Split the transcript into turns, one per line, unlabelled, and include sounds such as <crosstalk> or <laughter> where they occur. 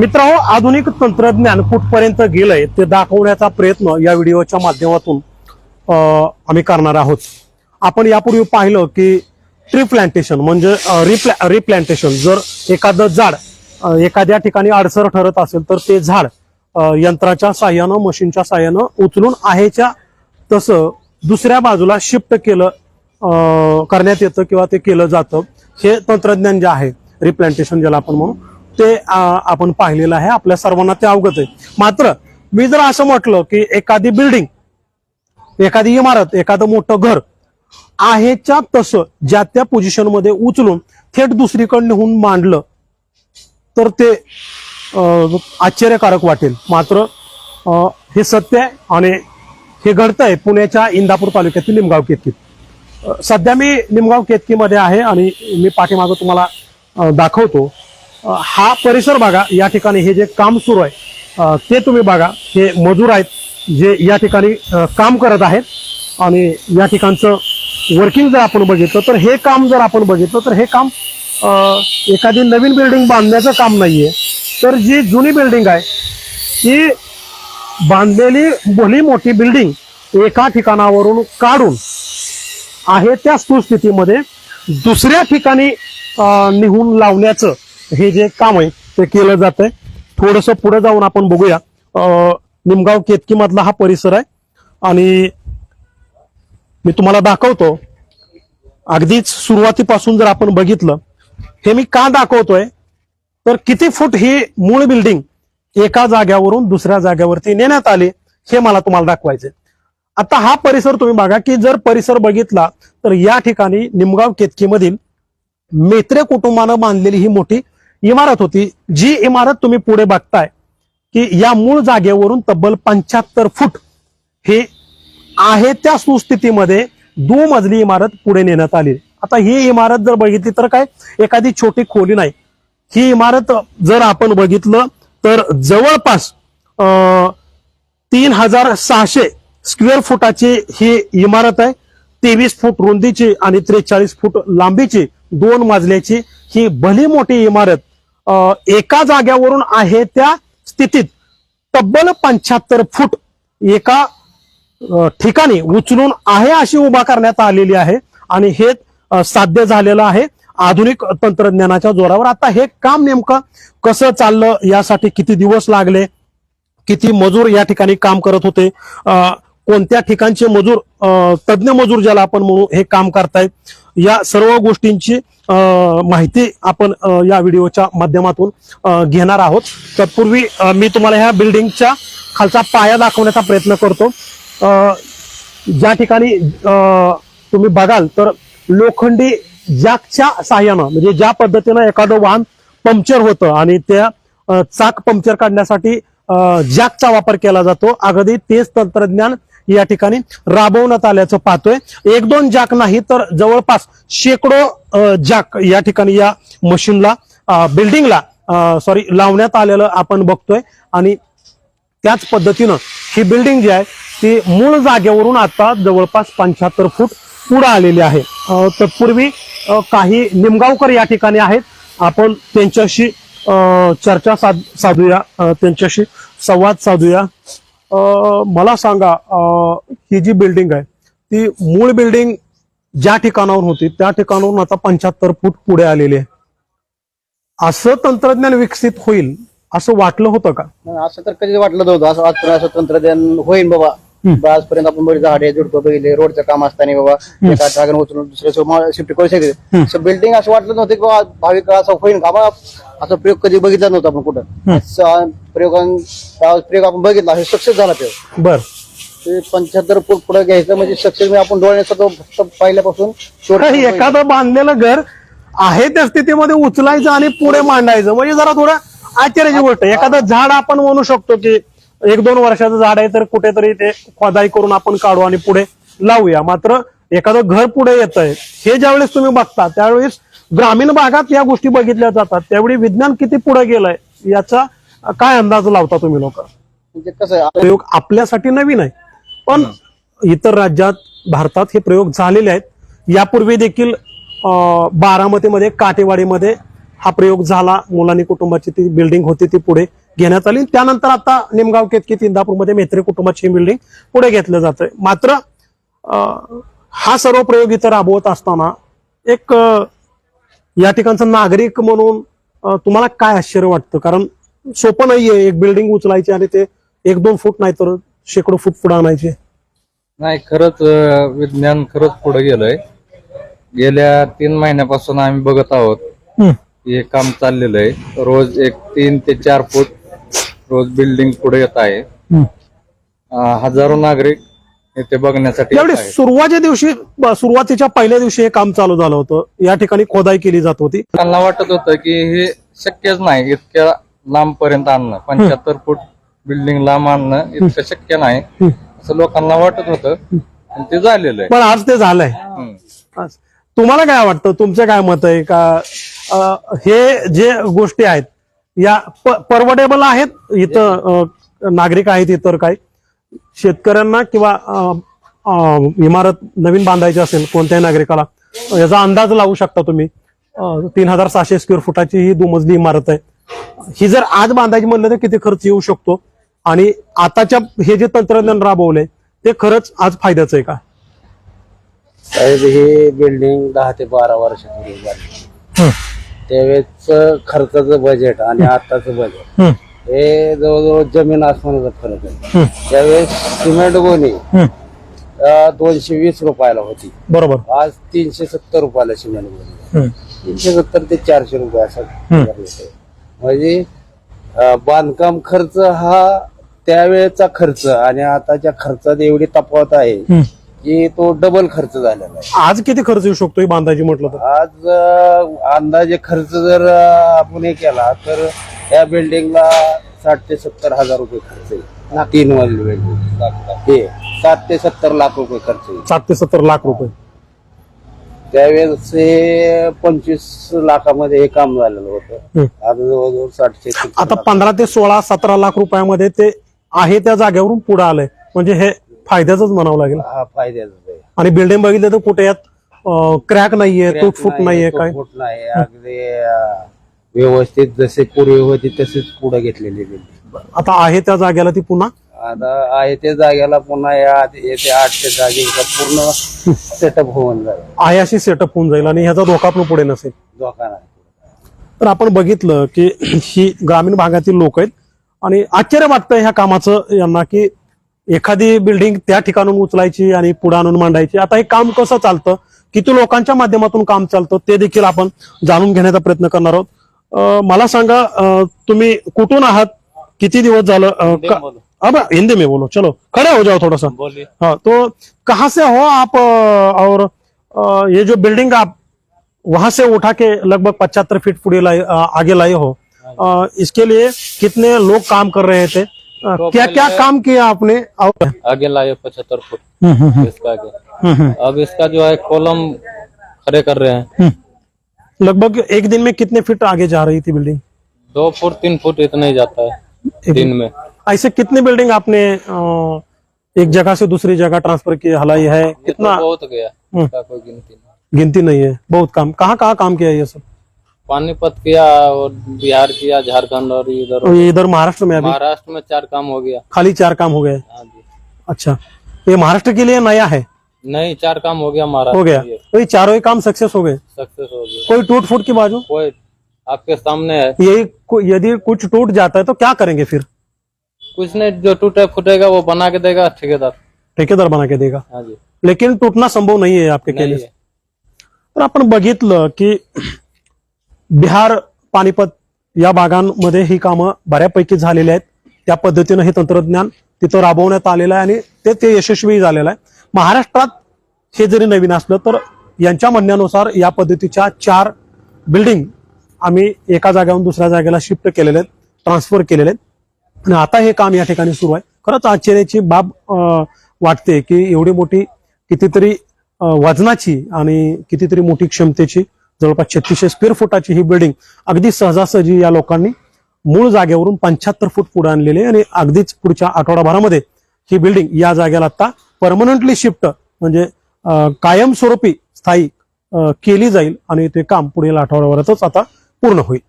मित्रांनो आधुनिक तंत्रज्ञान कुठपर्यंत गेलंय ते दाखवण्याचा प्रयत्न या व्हिडिओच्या माध्यमातून आम्ही करणार आहोत. आपण यापूर्वी पाहिलं की ट्री प्लांटेशन म्हणजे रिप्लॅ रिप्लांटेशन जर एखादं झाड एखाद्या ठिकाणी अडसर ठरत असेल तर ते झाड यंत्राच्या साह्यानं मशीनच्या साह्यानं उचलून आहेच्या तसं दुसऱ्या बाजूला शिफ्ट केलं करण्यात येतं किंवा ते केलं जातं. हे तंत्रज्ञान जे आहे रिप्लांटेशन ज्याला आपण म्हणू ते आपण पाहिलेलं आहे. आपल्या सर्वांना ते अवगत आहे. मात्र मी जर असं म्हटलं की एखादी बिल्डिंग एखादी इमारत एखादं मोठं घर आहेच्या तसं ज्या त्या पोझिशनमध्ये उचलून थेट दुसरीकडे नेऊन मांडलं तर ते आश्चर्यकारक वाटेल. मात्र हे सत्य आहे आणि हे घडतंय पुण्याच्या इंदापूर तालुक्यातील निमगाव केतकीत. सध्या मी निमगाव केतकीमध्ये आहे आणि मी पाठीमागं तुम्हाला दाखवतो. हा परिसर बघा या ठिकाणी हे जे काम सुरू आहे ते तुम्ही बघा हे मजूर आहेत जे या ठिकाणी काम करत आहेत. आणि या ठिकाणचं वर्किंग जर आपण बघितलं तर हे काम जर आपण बघितलं तर हे काम एखादी नवीन बिल्डिंग बांधण्याचं काम नाही आहे तर जी जुनी बिल्डिंग आहे ती बांधलेली भली मोठी बिल्डिंग एका ठिकाणावरून काढून आहे त्या सुस्थितीमध्ये दुसऱ्या ठिकाणी निहून लावण्याचं हे जे काम आहे ते केलं जात आहे थोडस पुढे जाऊन आपण बघूया. अं, निमगाव केतकी मधला हा परिसर आहे. आणि मी तुम्हाला दाखवतो. अगदीच सुरुवातीपासून जर आपण बघितलं हे मी का दाखवतोय? तर किती फूट ही मूळ बिल्डिंग एका जाग्यावरून दुसऱ्या जाग्यावरती नेण्यात आली हे मला तुम्हाला दाखवायचे आता हा परिसर तुम्ही बघा की जर परिसर बघितला तर या ठिकाणी निमगाव केतकीमधील मेत्रे कुटुंबानं बांधलेली ही मोठी इमारत होती जी इमारत तुम्ही पुढे बघताय की या मूळ जागेवरून तब्बल पंच्याहत्तर फूट हे आहे त्या सुस्थितीमध्ये दुमजली इमारत पुढे नेण्यात आली. आता ही इमारत जर बघितली तर काय एखादी छोटी खोली नाही. ही इमारत जर आपण बघितलं तर जवळपास अं, तीन हजार सहाशे स्क्वेअर फुटाची ही इमारत आहे. तेवीस फूट रुंदीची आणि त्रेचाळीस फूट लांबीची दोन मजल्याची ही भली मोठी इमारत एका जाग्यावरून आहे त्या स्थितीत तब्बल पंच्याहत्तर फूट एका ठिकाणी उचलून आहे अशी उभा करण्यात आलेली आहे. आणि हे साध्य झालेलं आहे. आधुनिक तंत्रज्ञानाच्या जोरावर आता हे काम नेमकं कसं चाललं यासाठी किती दिवस लागले किती मजूर या ठिकाणी काम करत होते कोणत्या ठिकाणचे मजूर तज्ज्ञ मजूर ज्याला आपण म्हणू हे काम करतायत. या सर्व गोष्टींची माहिती आपण या व्हिडिओच्या माध्यमातून घेणार आहोत. तत्पूर्वी मी तुम्हाला ह्या बिल्डिंगच्या खालचा पाया दाखवण्याचा प्रयत्न करतो. ज्या ठिकाणी अ, तुम्ही बघाल तर लोखंडी जॅकच्या साह्यानं म्हणजे ज्या पद्धतीनं एखादं वाहन पंक्चर होतं आणि त्या चाक पंक्चर काढण्यासाठी जॅकचा वापर केला जातो. अगदी तेच तंत्रज्ञान या ठिकाणी राबवण्यात आल्याचं पाहतोय. एक दोन जॅक नाही तर जवळपास शेकडो जॅक या ठिकाणी या मशीनला बिल्डिंगला सॉरी लावण्यात आलेलं आपण बघतोय. आणि त्याच पद्धतीनं ही बिल्डिंग जी आहे ती मूळ जागेवरून आता जवळपास पंच्याहत्तर फूट पुढे आलेली आहे. तत्पूर्वी काही निमगावकर या ठिकाणी आहेत. आपण त्यांच्याशी चर्चा साध साधूया. त्यांच्याशी संवाद साधूया. मला सांगा ही जी बिल्डिंग आहे ती मूळ बिल्डिंग ज्या ठिकाणावर होती त्या ठिकाणावरून आता पंच्याहत्तर फूट पुढे आलेली आहे. असं तंत्रज्ञान विकसित होईल असं वाटलं होतं का?
असं तर कधी वाटलं नव्हतं. असं असं तंत्रज्ञान होईल बाबा. आजपर्यंत आपण बरेच झाडे झुडपं बघितले रोडचं काम असताना बाबा एका ठिकाणी उचलून दुसऱ्या शिफ्ट करू शकते. असं बिल्डिंग असं वाटलं नव्हतं की बाबा भावी काळ असं होईल का असा प्रयोग कधी बघितला नव्हता आपण कुठं. प्रयोगां प्रयोग आपण बघितला हे सक्सेस झाला प्रयोग.
बर.
ते पंच्याहत्तर फूट पुढे घ्यायचं म्हणजे सक्सेस आपण डोळ्याचा फक्त पहिल्यापासून.
एखादं बांधलेलं घर आहे त्या स्थितीमध्ये उचलायचं आणि पुढे मांडायचं. म्हणजे जरा थोडं आश्चर्याची गोष्ट. एखादं झाड आपण म्हणू शकतो की एक दोन वर्षाचं झाड आहे तर कुठेतरी ते खोदाई करून आपण काढू आणि पुढे लावूया. मात्र एखादं घर पुढे येत आहे हे ज्यावेळेस तुम्ही बघता त्यावेळेस ग्रामीण भागात या गोष्टी बघितल्या जातात. त्यावेळी विज्ञान किती पुढे गेलंय याचा काय अंदाज लावता तुम्ही लोक?
म्हणजे कसं
प्रयोग आपल्यासाठी नवीन आहे पण इतर राज्यात भारतात हे प्रयोग झालेले आहेत. यापूर्वी देखील बारामतीमध्ये काटेवाडीमध्ये हा प्रयोग झाला. मुलांनी कुटुंबाची ती बिल्डिंग होती ती पुढे. घेण्यात आली. त्यानंतर आता निमगाव केतकी इंदापूरमध्ये मेत्री कुटुंबाची बिल्डिंग पुढे घेतलं जातंय. मात्र हा सर्व प्रयोग इथं राबवत असताना एक या ठिकाणचा नागरिक म्हणून तुम्हाला काय आश्चर्य वाटतं? कारण सोपं नाहीये एक बिल्डिंग उचलायची आणि ते एक दोन फूट नाही तर शेकडो फूट पुढे आणायचे.
नाही खरंच विज्ञान खरंच पुढे गेलंय. गेल्या तीन महिन्यापासून आम्ही बघत आहोत. हे काम चाललेलं आहे. रोज एक तीन ते चार फूट रोज बिल्डिंग पुढे येत आहे. अं, हजारो नागरिक इथे बघण्यासाठी येत
यावेळी
आहेत.
सुरुवातीच्या दिवशी ब- सुरुवातीच्या पहिल्या दिवशी हे काम चालू झालं होतं. या ठिकाणी खोदाई केली जात होती.
त्यांना वाटत होतं की हे शक्यच नाही इतक्या लांब पर्यंत आणणं पंच्याहत्तर फूट बिल्डिंग लांब आणणं इतकं शक्य नाही. असं लोकांना वाटत होतं. पण ते झालेलं आहे.
पण आज ते झालंय.
हम्म.
आज. तुम्हाला काय वाटतं? तुमचं काय मत आहे? का अं, हे जे गोष्टी आहेत या परवडेबल आहेत. इथं नागरिक आहेत इतर काय शेतकऱ्यांना किंवा इमारत नवीन बांधायची असेल कोणत्याही नागरिकाला याचा अंदाज लावू शकता तुम्ही. तीन हजार सहाशे स्क्वेअर फुटाची ही दुमजली इमारत आहे. ही जर आज बांधायची म्हणलं तर किती खर्च येऊ शकतो? आणि आताच्या हे जे तंत्रज्ञान राबवलंय ते खरंच आज फायद्याचं आहे का?
साहेब ही बिल्डिंग दहा ते बारा वर्षापूर्वी झाली त्यावेळेस खर्चाचं बजेट आणि आताचं बजेट हे जवळजवळ जमीन आसमानाचा फरक आहे. त्यावेळेस सिमेंट गोणी दोनशे वीस रुपयाला होती.
बरोबर.
आज तीनशे सत्तर रुपयाला सिमेंट गोणी. तीनशे सत्तर ते चारशे रुपये असा. म्हणजे बांधकाम खर्च हा त्यावेळेचा खर्च आणि आताच्या खर्चात एवढी तफावत आहे. की तो डबल खर्च झालेला आहे.
आज किती खर्च येऊ शकतो ही बांधायची म्हटलं तर?
आज अं, अंदाजे खर्च जर अं, आपण हे केला तर या बिल्डिंगला साठ ते सत्तर हजार रुपये खर्च येईल. तीन मजली बिल्डिंग हे साठ ते सत्तर लाख रुपये खर्च येईल.
सात ते सत्तर लाख रुपये.
त्यावेळेस हे पंचवीस लाखामध्ये हे काम झालेलं होतं. आता जवळजवळ साठशे सत्तर
आता
लाख.
पंधरा ते सोळा सतरा लाख रुपयामध्ये ते आहे त्या जागेवरून पुढे आलंय. म्हणजे हे फायद्याच म्हणावं लागेल.
हा फायद्याचं आहे.
आणि बिल्डिंग बघितलं तर कुठे यात क्रॅक नाहीये तुटफूट नाहीये काय?
तुटफूट नाही अगदी अं, व्यवस्थित जसे पूर्वी होती तसेच पुढे घेतलेली बिल्डिंग
आता आहे त्या जागेला ती पुन्हा?
आता आहे त्या जागेला पुन्हा या येते आठ ते जागेचा पूर्ण सेटअप होऊन जाईल.
आहे अशी सेटअप होऊन जाईल आणि ह्याचा धोका पण पुढे नसेल.
धोका नाही.
तर आपण बघितलं की <clears throat> ही ग्रामीण भागातील लोक आहेत. आणि आश्चर्य वाटतं ह्या कामाचं यांना की एखादी बिल्डिंग त्या ठिकाणून उचलायची आणि पुढे आणून मांडायची. आता हे काम कसं चालतं? किती लोकांच्या माध्यमातून काम चालतं? ते देखील आपण जाणून घेण्याचा प्रयत्न करणार आहोत. मला सांगा तुम्ही कुठून आहात? किती दिवस झालं? अब हिंदी में बोलो. चलो खड़े हो जाओ थोड़ा सा हाँ तो कहाँ से हो आप और ये जो बिल्डिंग आप वहां से उठा के लगभग पचहत्तर फीट पुढे आगे लाए हो। इसके लिए कितने लोग काम कर रहे थे? क्या क्या काम किया आपने?
आगे लाए पचहत्तर फुट।
हम्म, हम्म, हम्म,
इसका आगे। अब इसका जो है कॉलम खड़े कर रहे हैं।
लगभग एक दिन में कितने फीट आगे जा रही थी बिल्डिंग?
दो फुट तीन फुट इतना ही जाता है
एक
दिन में।
ऐसे कितनी बिल्डिंग आपने एक जगह से दूसरी जगह ट्रांसफ़र की हलाई है?
ये तो
कितना
बहुत गया। कोई गिनती नहीं।
गिनती नहीं है। बहुत काम कहाँ कहाँ काम किया ये सब?
पानीपत किया और बिहार किया झारखंड और इधर।
और ये इधर महाराष्ट्र में अभी?
महाराष्ट्र में चार काम हो गया।
खाली चार काम हो गए?
हाँ
अच्छा। ये महाराष्ट्र के लिए नया है?
नहीं चार काम हो गया महाराष्ट्र
हो गया। तो ये चारों ही काम सक्सेस हो गए?
सक्सेस हो गया।
कोई टूट फूट की बाजू?
कोई आपके सामने है।
यही यदि कुछ टूट जाता है तो क्या करेंगे फिर?
कुछ नहीं जो टूटे फूटेगा वो बना के देगा ठेकेदार।
ठेकेदार बना के देगा।
हाँ जी।
लेकिन टूटना संभव नहीं है आपके केले
है।
तर आपण बघितलं की बिहार पानिपत या भागांमध्ये ही कामं बऱ्यापैकी झालेली आहेत. त्या पद्धतीनं हे तंत्रज्ञान तिथं राबवण्यात आलेलं आहे आणि ते ते यशस्वी झालेलं आहे. महाराष्ट्रात हे जरी नवीन असलं तर यांच्या म्हणण्यानुसार या पद्धतीच्या चार बिल्डिंग आम्ही एका जागेवरून दुसऱ्या जागेला शिफ्ट केलेले आहेत ट्रान्सफर केलेले आहेत. आणि आता हे काम या ठिकाणी सुरू आहे. खरंच आश्चर्याची बाब वाटते की एवढी मोठी कितीतरी वजनाची आणि कितीतरी मोठी क्षमतेची जवळपास छत्तीसशे स्क्वेअर फुटाची ही बिल्डिंग अगदी सहजासहजी या लोकांनी मूळ जागेवरून पंच्याहत्तर फूट पुढे आणलेली आहे आणि अगदीच पुढच्या आठवडाभरामध्ये ही बिल्डिंग या जागेला आता परमनंटली शिफ्ट म्हणजे कायमस्वरूपी स्थायी केली जाईल आणि ते काम पुढील आठवड्याभरातच आता पूर्ण होईल.